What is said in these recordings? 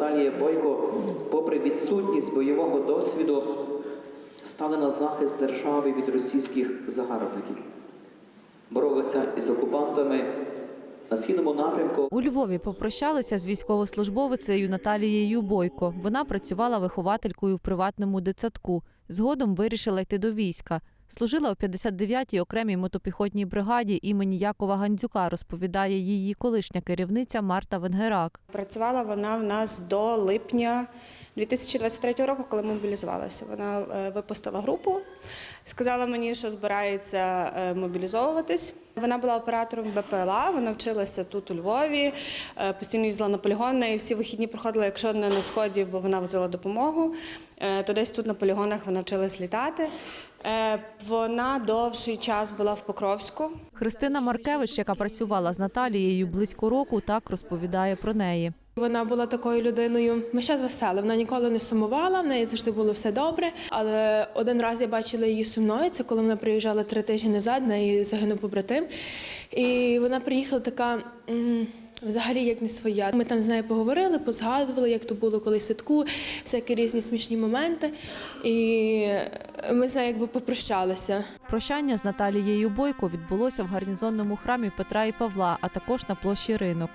Наталія Бойко, попри відсутність бойового досвіду, стали на захист держави від російських загарбників. Боролися із окупантами на східному напрямку. У Львові попрощалися з військовослужбовицею Наталією Бойко. Вона працювала вихователькою в приватному дитсадку. Згодом вирішила йти до війська. Служила у 59-й окремій мотопіхотній бригаді імені Якова Гандзюка, розповідає її колишня керівниця Марта Венгерак. Працювала вона в нас до липня 2023 року, коли мобілізувалася. Вона е, випустила групу, сказала мені, що збирається е, мобілізовуватись. Вона була оператором БПЛА, вона вчилася тут у Львові, е, постійно їздила на полігони і всі вихідні проходила, якщо не на сході, бо вона возила допомогу, е, то десь тут на полігонах вона вчилась літати. Вона довший час була в Покровську. Христина Маркевич, яка працювала з Наталією близько року, так розповідає про неї. Вона була такою людиною, ми ще весела. Вона ніколи не сумувала, в неї завжди було все добре. Але один раз я бачила її сумною. Це коли вона приїжджала три тижні назад, в неї загинув побратим. І вона приїхала така. Взагалі, як не своя. Ми там з нею поговорили, позгадували, як то було колись в садку, всякі різні смішні моменти. І ми з нею якби попрощалися. Прощання з Наталією Бойко відбулося в гарнізонному храмі Петра і Павла, а також на площі ринок.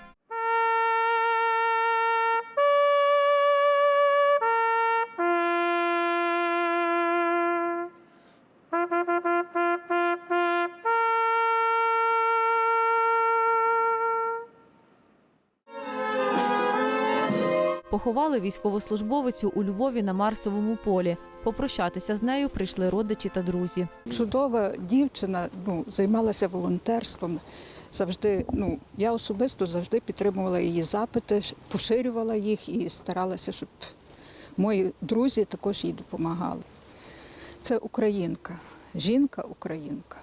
Поховали військовослужбовицю у Львові на Марсовому полі. Попрощатися з нею прийшли родичі та друзі. Чудова дівчина, ну, займалася волонтерством. Завжди, ну, я особисто завжди підтримувала її запити, поширювала їх і старалася, щоб мої друзі також їй допомагали. Це українка, жінка-українка.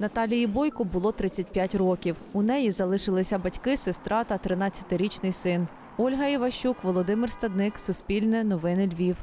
Наталії Бойко було 35 років. У неї залишилися батьки, сестра та 13-річний син. Ольга Іващук, Володимир Стадник, Суспільне, Новини Львів.